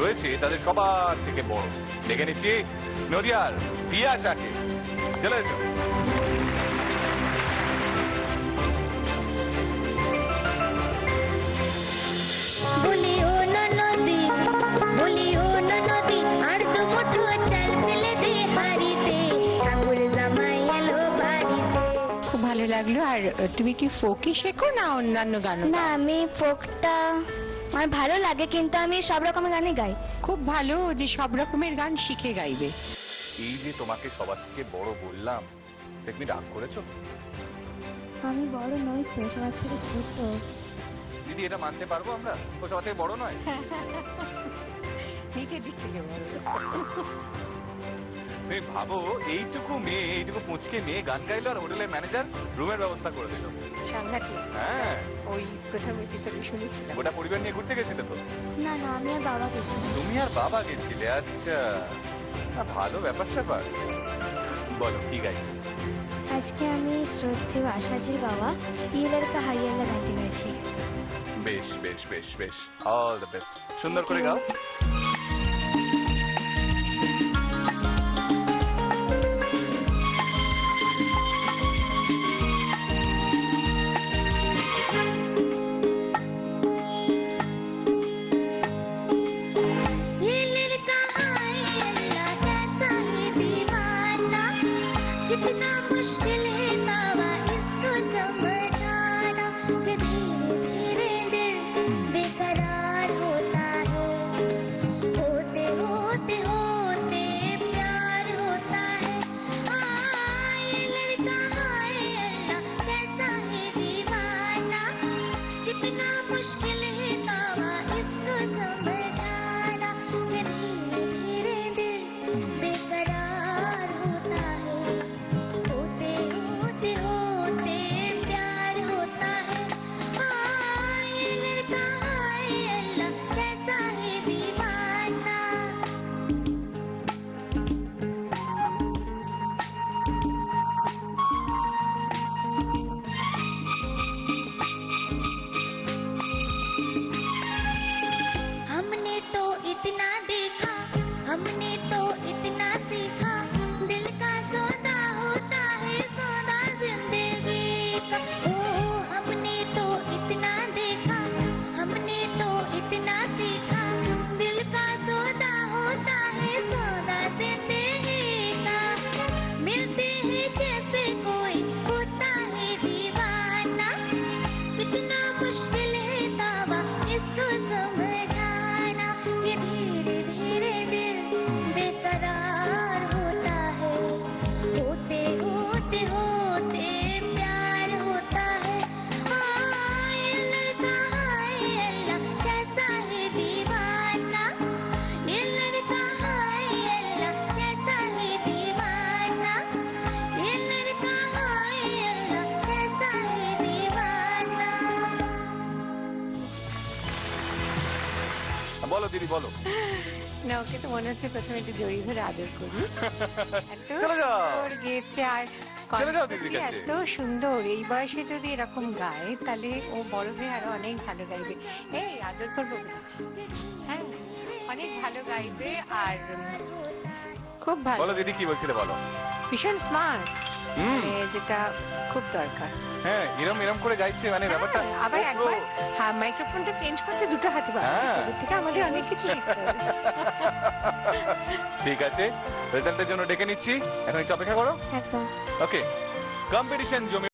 রয়েছে তাদের সবার থেকে বড়। দেখে নিচ্ছি নদিয়ার তিয়াশাকে চলে এসো। বলি ও ননদি বলি ও ননদি আর দু মুঠো চাল ফেলে দে হাড়িতে ঠাকুর জামাই এলো বাড়িতে। খুব ভালো লাগল। আর তুমি কি ফোকই শেখো না অন্যান্য গান না আমি ফোকটা আমার ভালো লাগে কিন্তু আমি সব রকমের গানই গাই। খুব ভালো যে সব রকমের গান শিখে গাইবে। এই যে তোমাকে সবার থেকে বড় বললাম তুমি রাগ করেছ? আমি বড় নই তো সবার থেকে ছোট। দিদি এটা মানতে পারব আমরা? ও সবার থেকে বড় নয়? নিচের দিক থেকে বলো তুমি ভাবো এইটুকু মেয়ে এইটুকু পুঁচকে মেয়ে গান গাইলো আর হোটেলের ম্যানেজার রুমের ব্যবস্থা করে দিল। সাংঘাতিক। হ্যাঁ। ওই প্রথম এপিসোডে শুনেছিলাম। গোটা পরিবার নিয়ে ঘুরতে গেছিলে তো? না না আমি আর বাবা গেছি তুমি আর বাবা গেছিলে আচ্ছা। ভালো ব্যাপার স্যাপার। বলো কি গাইছো? আজকে আমি শ্রদ্ধেয় আশাজির বাবা ইয়েলার কা হাইয়ালা গাইতে গেছি বেশ বেশ বেশ বেশ। অল দ্য বেস্ট সুন্দর করে গাও। कितना मुश्किल है तावा इसको समझाना कैसे कोई বলো দিদি বলো। না ওকে তো মনে হচ্ছে প্রথমে একটু জড়িয়ে ধরে আদর করি। এত সুন্দর গেয়েছে আর। এত সুন্দর। এই বয়সে যদি এরকম গায় তাহলে ও বড় হয়ে আরও অনেক ভালো গাইবে। এই আদর করব হ্যাঁ অনেক ভালো গাইবে আর খুব ভালো। দিদি কি বলছিলে বলো। ভীষণ স্মার্ট যেটা খুব দরকার। হ্যাঁ এরম এরম করে গাইছে মানে ব্যাপারটা হ্যাঁ, আবার একবার হ্যাঁ মাইক্রোফোনটা চেঞ্জ করছে দুটো হাতে পাবে হ্যাঁ। থেকে আমাদের অনেক কিছু শিখতে হবে। ঠিক আছে রেজাল্টের জন্য ডেকে নিচ্ছি। এখন একটু অপেক্ষা করো। একদম। ওকে কম্পিটিশন জমি